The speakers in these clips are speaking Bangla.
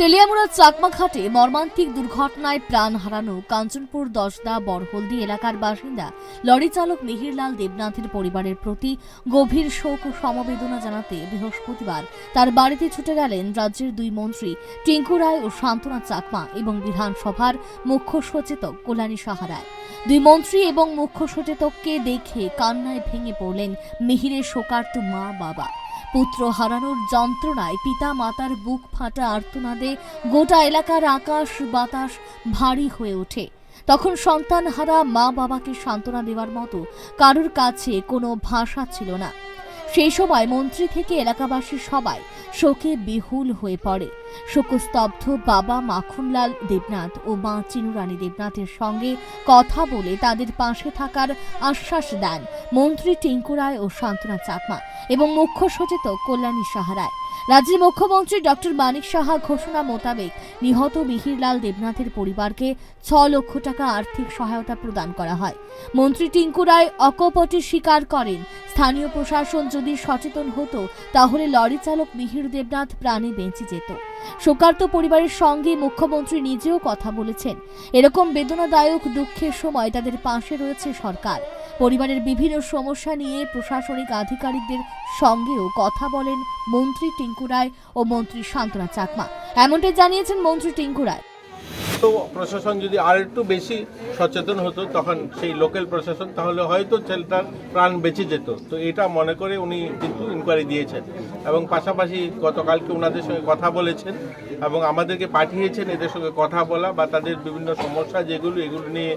তেলিয়ামুড়া চাকমাঘাটে মর্মান্তিক দুর্ঘটনায় প্রাণ হারানো কাঞ্চনপুর দশদা বরহলদি এলাকার বাসিন্দা লরি চালক মিহিরলাল দেবনাথের পরিবারের প্রতি গভীর শোক ও সমবেদনা জানাতে বৃহস্পতিবার তার বাড়িতে ছুটে গেলেন রাজ্যের দুই মন্ত্রী টিঙ্কু রায় ও শান্তনা চাকমা এবং বিধানসভার মুখ্য সচেতক কল্যাণী সাহারায় দুই মন্ত্রী এবং মুখ্য সচেতককে দেখে কান্নায় ভেঙে পড়লেন মিহিরের শোকার্ত মা বাবা পুত্র হারানোর যন্ত্রণায় পিতা মাতার বুক ফাটা আর্তনাদে গোটা এলাকার আকাশ বাতাস ভারী হয়ে ওঠে। তখন সন্তান হারা মা বাবাকে সান্ত্বনা দেওয়ার মতো কারুর কাছে কোনো ভাষা ছিল না। সেই সময় মন্ত্রী থেকে এলাকাবাসী সবাই শোকে বিহুল হয়ে পড়ে। শোকস্তব্ধ বাবা মাখনলাল দেবনাথ ও মা চিনুরানী দেবনাথের সঙ্গে কথা বলে তাদের পাশে থাকার আশ্বাস দেন মন্ত্রী টিঙ্কু রায় ও সান্ত্বনা চাকমা এবং মুখ্য সচেতক কল্যাণী সাহারায়। রাজ্যের মুখ্যমন্ত্রী ডক্টর মানিক সাহা ঘোষণা মোতাবেক নিহত মিহিরলাল দেবনাথের পরিবারকে ছ লক্ষ টাকা আর্থিক সহায়তা প্রদান করা হয়। মন্ত্রী টিঙ্কু রায় অকপটে স্বীকার করেন, স্থানীয় প্রশাসন যদি সচেতন হতো, তাহলে লরি চালক মিহির দেবনাথ প্রাণে বেঁচে যেত। শোকার্ত পরিবারের সঙ্গে মুখ্যমন্ত্রী নিজেও কথা বলেছেন। এরকম বেদনাদায়ক দুঃখের সময় তাদের পাশে রয়েছে সরকার। পরিবারের বিভিন্ন সমস্যা নিয়ে প্রশাসনিক আধিকারিকদের সঙ্গেও কথা বলেন মন্ত্রী টিঙ্কু রায় ও মন্ত্রী শান্তনা চাকমা। এমনটাই জানিয়েছেন মন্ত্রী টিঙ্কু রায়। তো প্রশাসন যদি আর একটু বেশি সচেতন হতো তখন সেই লোকাল প্রশাসন, তাহলে হয়তো ছেলেটার প্রাণ বেঁচে যেত। তো এটা মনে করে উনি কিন্তু ইনকোয়ারি দিয়েছেন। এবং পাশাপাশি গতকালকে ওনাদের সঙ্গে কথা বলেছেন এবং আমাদেরকে পাঠিয়েছেন এদের সঙ্গে কথা বলা বা তাদের বিভিন্ন সমস্যা যেগুলো, এগুলো নিয়ে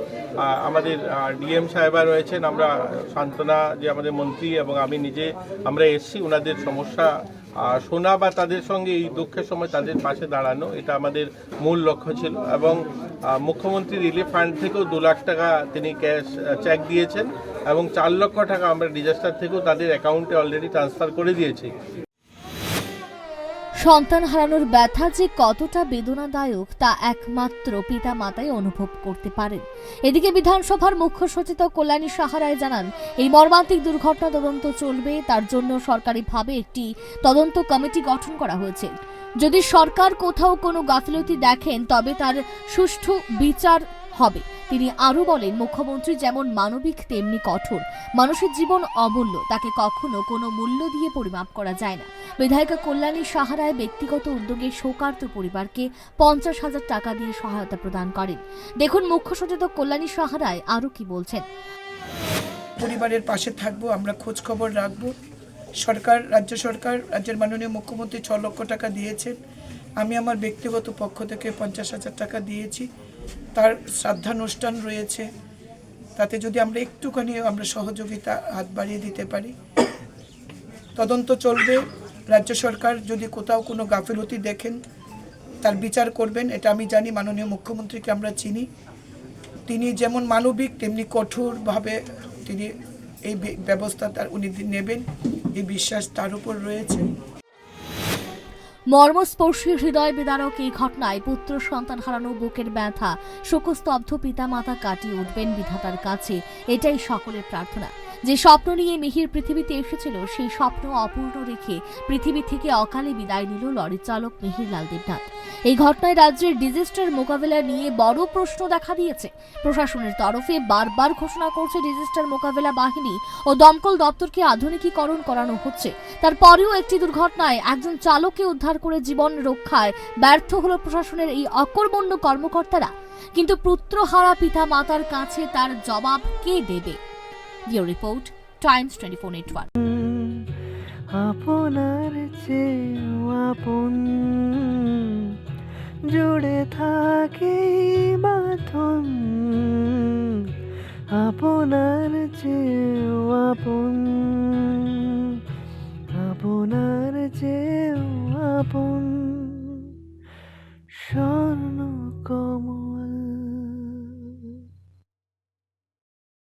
আমাদের ডিএম সাহেবা রয়েছেন, আমরা সান্ত্বনা যে আমাদের মন্ত্রী এবং আমি নিজে, আমরা এসছি ওনাদের সমস্যা শোনা বা তাদের সঙ্গে এই দুঃখের সময় তাদের পাশে দাঁড়ানো, এটা আমাদের মূল লক্ষ্য ছিল। এবং মুখ্যমন্ত্রী রিলিফ ফান্ড থেকেও দু লাখ টাকা তিনি ক্যাশ চেক দিয়েছেন এবং চার লক্ষ টাকা আমরা ডিজাস্টার থেকেও তাদের অ্যাকাউন্টে অলরেডি ট্রান্সফার করে দিয়েছি। সন্তান হারানোর ব্যথা যে কতটা বেদনাদায়ক তা একমাত্র পিতা মাতাই অনুভব করতে পারেন। এদিকে বিধানসভার মুখ্য সচেতক কল্যাণী সাহারায় জানান, এই মর্মান্তিক দুর্ঘটনা তদন্ত চলবে, তার জন্য সরকারিভাবে একটি তদন্ত কমিটি গঠন করা হয়েছে। যদি সরকার কোথাও কোনো গাফিলতি দেখেন, তবে তার সুষ্ঠু বিচার হবে। তিনি আরও বলেন, মুখ্যমন্ত্রী যেমন মানবিক, তেমনি কঠোর। মানুষের জীবন অমূল্য, তাকে কখনো কোনো মূল্য দিয়ে পরিমাপ করা যায় না। বিধায়িকা কল্যাণী সাহারায় ব্যক্তিগত উদ্যোগে শোকার্ত পরিবারকে পঞ্চাশ হাজার টাকা দিয়ে সহায়তা প্রদান করেন। দেখুন, মুখ্য সচেতক কল্যাণী সাহারায় আরও কি বলছেন। পরিবারের পাশে থাকব, আমরা খোঁজ খবর রাখব। সরকার, রাজ্য সরকার, রাজ্যের মাননীয় মুখ্যমন্ত্রী ছ লক্ষ টাকা দিয়েছেন। আমি আমার ব্যক্তিগত পক্ষ থেকে পঞ্চাশ হাজার টাকা দিয়েছি। তার শ্রাদ্ধানুষ্ঠান রয়েছে। তাতে যদি আমরা একটুখানি আমরা সহযোগিতা হাত বাড়িয়ে দিতে পারি। তদন্ত চলবে। রাজ্য সরকার যদি কোথাও কোনো গাফিলতি দেখেন, তার বিচার করবেন। এটা আমি জানি, মাননীয় মুখ্যমন্ত্রীকে আমরা চিনি। তিনি যেমন মানবিক, তেমনি কঠোরভাবে তিনি এই ব্যবস্থা তার উনি নেবেন। এই বিশ্বাস তার উপর রয়েছে। মর্মস্পর্শী হৃদয় বিদারক এই ঘটনায় পুত্র সন্তান হারানো বুকের ব্যথা, শোকস্তব্ধ পিতা মাতা কাটিয়ে উঠবেন বিধাতার কাছে। এটাই সকলের প্রার্থনা। যে স্বপ্ন নিয়ে মিহির পৃথিবীতে এসেছিল, সেই স্বপ্ন অপূর্ণ রেখে পৃথিবী থেকে অকালে বিদায় নিল লরি চালক মিহিরলাল দেবনাথ। এই ঘটনায় রাজ্যের ডিজাস্টার মোকাবেলা নিয়ে বড় প্রশ্ন দেখা দিয়েছে। প্রশাসনের তরফে বারবার ঘোষণা করছে ডিজাস্টার মোকাবেলা বাহিনী ও দমকল দপ্তরকে আধুনিকীকরণ করানো হচ্ছে। তারপরেও একটি দুর্ঘটনায় একজন চালককে উদ্ধার করে জীবন রক্ষায় ব্যর্থ হল প্রশাসনের এই অকর্মণ্য কর্মকর্তারা। কিন্তু পুত্রহারা পিতা মাতার কাছে তার জবাব কে দেবে? Bureau report Times twenty four network আপনার আপন জুড়ে থাকে বাঁধন আপনার চেয়েও আপন আপনার চেয়েও আপন